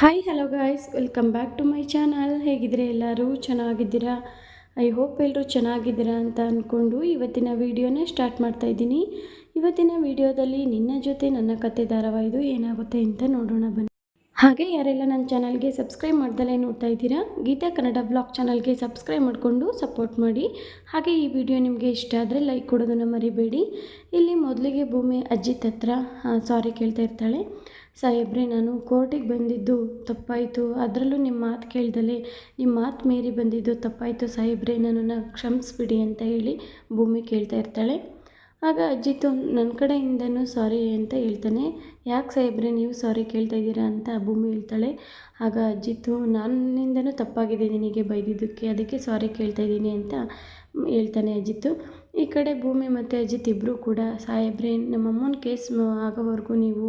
Hi hello guys welcome back to my channel ಹೇಗಿದ್ರೆ ಎಲ್ಲರೂ? ಚೆನ್ನಾಗಿದ್ದೀರಾ? I hope ಎಲ್ಲರೂ ಚೆನ್ನಾಗಿದ್ದೀರಾ ಅಂತ ಅಂದ್ಕೊಂಡು ಇವತ್ತಿನ ವೀಡಿಯೋನ ಸ್ಟಾರ್ಟ್ ಮಾಡ್ತಾ ಇದ್ದೀನಿ. ಇವತ್ತಿನ ವೀಡಿಯೋದಲ್ಲಿ ನಿನ್ನ ಜೊತೆ ನನ್ನ ಕತೆ ಧಾರಾವಾಹಿದು ಏನಾಗುತ್ತೆ ಅಂತ ನೋಡೋಣ ಬನ್ನಿ. ಹಾಗೆ ಯಾರೆಲ್ಲ ನನ್ನ ಚಾನಲ್ಗೆ ಸಬ್ಸ್ಕ್ರೈಬ್ ಮಾಡ್ದಲೇ ನೋಡ್ತಾ ಇದ್ದೀರಾ, ಗೀತಾ ಕನ್ನಡ ಬ್ಲಾಗ್ ಚಾನಲ್ಗೆ ಸಬ್ಸ್ಕ್ರೈಬ್ ಮಾಡಿಕೊಂಡು ಸಪೋರ್ಟ್ ಮಾಡಿ. ಹಾಗೆ ಈ ವಿಡಿಯೋ ನಿಮಗೆ ಇಷ್ಟ ಆದರೆ ಲೈಕ್ ಕೊಡೋದನ್ನು ಮರಿಬೇಡಿ. ಇಲ್ಲಿ ಮೊದಲಿಗೆ ಭೂಮಿ ಅಜ್ಜಿತ್ ಹತ್ರ ಸಾರಿ ಕೇಳ್ತಾ ಇರ್ತಾಳೆ. ಸಾಹೇಬ್ರೆ, ನಾನು ಕೋರ್ಟಿಗೆ ಬಂದಿದ್ದು ತಪ್ಪಾಯಿತು. ಅದರಲ್ಲೂ ನಿಮ್ಮ ಮಾತು ಕೇಳ್ದಲೆ ನಿಮ್ಮ ಮಾತು ಮೀರಿ ಬಂದಿದ್ದು ತಪ್ಪಾಯಿತು ಸಾಹೇಬ್ರೆ. ನನ್ನನ್ನು ಕ್ಷಮಿಸ್ಬಿಡಿ ಅಂತ ಹೇಳಿ ಭೂಮಿ ಕೇಳ್ತಾ ಇರ್ತಾಳೆ. ಆಗ ಅಜ್ಜಿತು ನನ್ನ ಕಡೆಯಿಂದನೂ ಸಾರಿ ಅಂತ ಹೇಳ್ತಾನೆ. ಯಾಕೆ ಸಾಹೇಬ್ರೆ ನೀವು ಸಾರಿ ಕೇಳ್ತಾ ಇದ್ದೀರಾ ಅಂತ ಭೂಮಿ ಹೇಳ್ತಾಳೆ. ಆಗ ಅಜ್ಜಿತು ನನ್ನಿಂದನೂ ತಪ್ಪಾಗಿದೆ ನಿನಗೆ ಬೈದಿದ್ದಕ್ಕೆ, ಅದಕ್ಕೆ ಸಾರಿ ಕೇಳ್ತಾ ಇದ್ದೀನಿ ಅಂತ ಹೇಳ್ತಾನೆ ಅಜಿತ್ತು ಈ ಕಡೆ ಭೂಮಿ ಮತ್ತು ಅಜಿತ್ ಇಬ್ಬರು ಕೂಡ, ಸಾಹೇಬ್ರೆ ನಮ್ಮಮ್ಮನ ಕೇಸ್ ಆಗೋವರೆಗೂ ನೀವು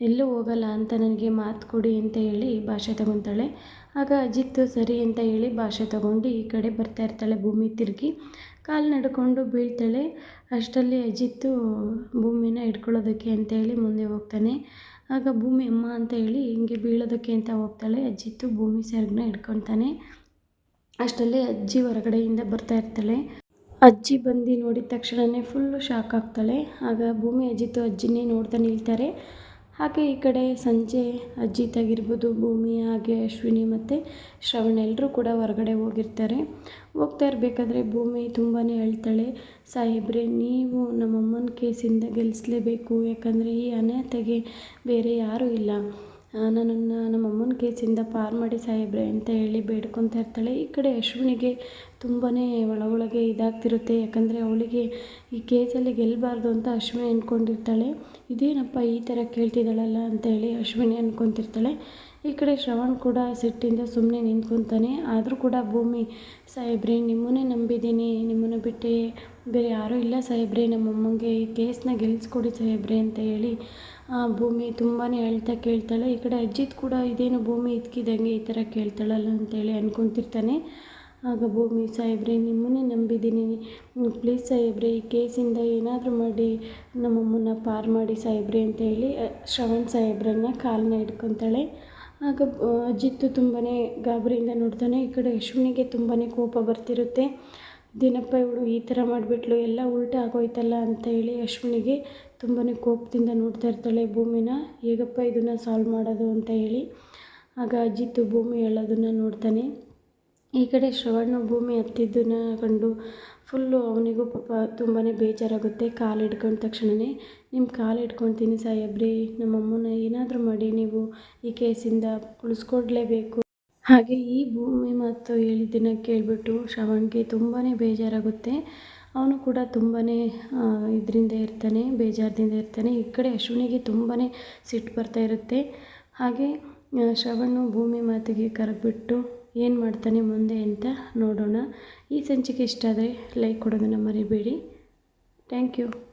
ಎಲ್ಲೂ ಹೋಗಲ್ಲ ಅಂತ ನನಗೆ ಮಾತು ಕೊಡಿ ಅಂತ ಹೇಳಿ ಭಾಷೆ ತಗೊತಾಳೆ. ಆಗ ಅಜಿತ್, ಸರಿ ಅಂತ ಹೇಳಿ ಭಾಷೆ ತಗೊಂಡು ಈ ಕಡೆ ಬರ್ತಾ ಇರ್ತಾಳೆ ಭೂಮಿ ತಿರುಗಿ. ಕಾಲು ನಡ್ಕೊಂಡು ಬೀಳ್ತಾಳೆ. ಅಷ್ಟರಲ್ಲಿ ಅಜಿತ್ತು ಭೂಮಿನ ಹಿಡ್ಕೊಳ್ಳೋದಕ್ಕೆ ಅಂತ ಹೇಳಿ ಮುಂದೆ ಹೋಗ್ತಾನೆ. ಆಗ ಭೂಮಿ, ಅಮ್ಮ ಅಂತ ಹೇಳಿ ಹಿಂಗೆ ಬೀಳೋದಕ್ಕೆ ಅಂತ ಹೋಗ್ತಾಳೆ. ಅಜ್ಜಿತ್ತು ಭೂಮಿ ಸೆರಗನ್ನ ಹಿಡ್ಕೊತಾನೆ ಅಷ್ಟರಲ್ಲಿ ಅಜ್ಜಿ ಹೊರಗಡೆಯಿಂದ ಬರ್ತಾ ಇರ್ತಾಳೆ. ಅಜ್ಜಿ ಬಂದು ನೋಡಿದ ತಕ್ಷಣವೇ ಫುಲ್ಲು ಶಾಕ್ ಆಗ್ತಾಳೆ. ಆಗ ಭೂಮಿ ಅಜ್ಜಿತು ಅಜ್ಜಿನೇ ನೋಡ್ತಾ ನಿಲ್ತಾರೆ. ಹಾಗೆ ಈ ಕಡೆ ಸಂಜೆ ಅಜ್ಜಿತಾಗಿರ್ಬೋದು ಭೂಮಿ, ಹಾಗೆ ಅಶ್ವಿನಿ ಮತ್ತು ಶ್ರವಣ ಎಲ್ಲರೂ ಕೂಡ ಹೊರಗಡೆ ಹೋಗಿರ್ತಾರೆ. ಹೋಗ್ತಾ ಇರಬೇಕಾದ್ರೆ ಭೂಮಿ ತುಂಬಾ ಅಳ್ತಾಳೆ ಸಾಹೇಬ್ರೆ, ನೀವು ನಮ್ಮಮ್ಮನ ಕೇಸಿಂದ ಗೆಲ್ಲಿಸ್ಲೇಬೇಕು ಯಾಕಂದರೆ ಈ ಅನಾಥೆಗೆ ಬೇರೆ ಯಾರೂ ಇಲ್ಲ. ನನ್ನನ್ನು ನಮ್ಮ ಅಮ್ಮನ ಕೇಸಿಂದ ಪಾರು ಮಾಡಿ ಸಾಹೇಬ್ರೆ ಅಂತ ಹೇಳಿ ಬೇಡ್ಕೊತಾ ಇರ್ತಾಳೆ. ಈ ಕಡೆ ಅಶ್ವಿನಿಗೆ ತುಂಬಾ ಒಳಗೊಳಗೆ ಒಳಗೆ ಇದಾಗ್ತಿರುತ್ತೆ. ಯಾಕಂದರೆ ಅವಳಿಗೆ ಈ ಕೇಸಲ್ಲಿ ಗೆಲ್ಲಬಾರ್ದು ಅಂತ ಅಶ್ವಿನಿ ಅಂದ್ಕೊಂಡಿರ್ತಾಳೆ ಇದೇನಪ್ಪ ಈ ಥರ ಕೇಳ್ತಿದ್ದಾಳಲ್ಲ ಅಂತ ಹೇಳಿ ಅಶ್ವಿನಿ ಅಂದ್ಕೊತಿರ್ತಾಳೆ ಈ ಕಡೆ ಶ್ರವಣ್ ಕೂಡ ಸಿಟ್ಟಿಂದ ಸುಮ್ಮನೆ ನಿಂತ್ಕೊತಾನೆ. ಆದರೂ ಕೂಡ ಭೂಮಿ, ಸಾಹೇಬ್ರೆ, ನಿಮ್ಮನ್ನೇ ನಂಬಿದ್ದೀನಿ. ನಿಮ್ಮನ್ನು ಬಿಟ್ಟು ಬೇರೆ ಯಾರೂ ಇಲ್ಲ ಸಾಹೇಬ್ರೆ. ನಮ್ಮಮ್ಮಂಗೆ ಈ ಕೇಸನ್ನ ಗೆಲ್ಲಿಸ್ಕೊಡಿ ಸಾಹೇಬ್ರೆ ಅಂತ ಹೇಳಿ ಭೂಮಿ ತುಂಬಾ ಅಳ್ತಾ ಕೇಳ್ತಾಳೆ. ಈ ಕಡೆ ಅಜ್ಜಿತ್ ಕೂಡ ಇದೇನು ಭೂಮಿ ಇದ್ಕಿದಂಗೆ ಈ ಥರ ಕೇಳ್ತಾಳಲ್ಲ ಅಂತೇಳಿ ಅನ್ಕೊತಿರ್ತಾನೆ. ಆಗ ಭೂಮಿ, ಸಾಹೇಬ್ರೆ, ನಿಮ್ಮನ್ನೇ ನಂಬಿದ್ದೀನಿ. ಪ್ಲೀಸ್ ಸಾಹೇಬ್ರೆ, ಈ ಕೇಸಿಂದ ಏನಾದರೂ ಮಾಡಿ ನಮ್ಮಮ್ಮನ್ನ ಪಾರು ಮಾಡಿ ಸಾಹೇಬ್ರೆ ಅಂತ ಹೇಳಿ ಶ್ರವಣ್ ಸಾಹೇಬ್ರನ್ನ ಕಾಲನ್ನ ಹಿಡ್ಕೊತಾಳೆ. ಆಗ ಜಿತ್ತು ತುಂಬಾ ಗಾಬರಿಯಿಂದ ನೋಡ್ತಾನೆ. ಈ ಕಡೆ ಅಶ್ವಿನಿಗೆ ತುಂಬಾ ಕೋಪ ಬರ್ತಿರುತ್ತೆ. ದಿನಪ್ಪ ಇವಳು ಈ ಥರ ಮಾಡಿಬಿಟ್ಲು, ಎಲ್ಲ ಉಲ್ಟಾ ಆಗೋಯ್ತಲ್ಲ ಅಂತ ಹೇಳಿ ಅಶ್ವಿನಿಗೆ ತುಂಬಾ ಕೋಪದಿಂದ ನೋಡ್ತಾ ಇರ್ತಾಳೆ ಭೂಮಿನ. ಹೇಗಪ್ಪ ಇದನ್ನು ಸಾಲ್ವ್ ಮಾಡೋದು ಅಂತ ಹೇಳಿ. ಆಗ ಜಿತ್ತು ಭೂಮಿ ಹೇಳೋದನ್ನು ನೋಡ್ತಾನೆ. ಈ ಕಡೆ ಶ್ರವಣ ಭೂಮಿ ಹತ್ತಿದ್ದನ್ನ ಕಂಡು ಫುಲ್ಲು ಅವನಿಗೂ ಪಾಪ ತುಂಬಾ ಬೇಜಾರಾಗುತ್ತೆ. ಕಾಲು ಹಿಡ್ಕೊಂಡ ತಕ್ಷಣವೇ ನಿಮ್ಮ ಕಾಲು ಹಿಡ್ಕೊತೀನಿ ಸಾಹೇಬ್ರಿ, ನಮ್ಮಮ್ಮನ ಏನಾದರೂ ಮಾಡಿ ನೀವು ಈ ಕೇಸಿಂದ ಉಳಿಸ್ಕೊಡ್ಲೇಬೇಕು. ಹಾಗೆ ಈ ಭೂಮಿ ಮತ್ತು ಹೇಳಿದ್ದನ್ನು ಕೇಳಿಬಿಟ್ಟು ಶ್ರವಣ್ಗೆ ತುಂಬಾ ಬೇಜಾರಾಗುತ್ತೆ. ಅವನು ಕೂಡ ತುಂಬಾ ಇದರಿಂದ ಇರ್ತಾನೆ, ಬೇಜಾರದಿಂದ ಇರ್ತಾನೆ. ಈ ಕಡೆ ಅಶ್ವಿನಿಗೆ ತುಂಬಾ ಸಿಟ್ಟು ಬರ್ತಾ ಇರುತ್ತೆ. ಹಾಗೆ ಶ್ರವಣ್ಣು ಭೂಮಿ ಮಾತಿಗೆ ಕರೆದ್ಬಿಟ್ಟು ಏನು ಮಾಡ್ತಾನೆ ಮುಂದೆ ಅಂತ ನೋಡೋಣ. ಈ ಸಂಚಿಕೆ ಇಷ್ಟ ಆದರೆ ಲೈಕ್ ಕೊಡೋದನ್ನು ಮರಿಬೇಡಿ. Thank you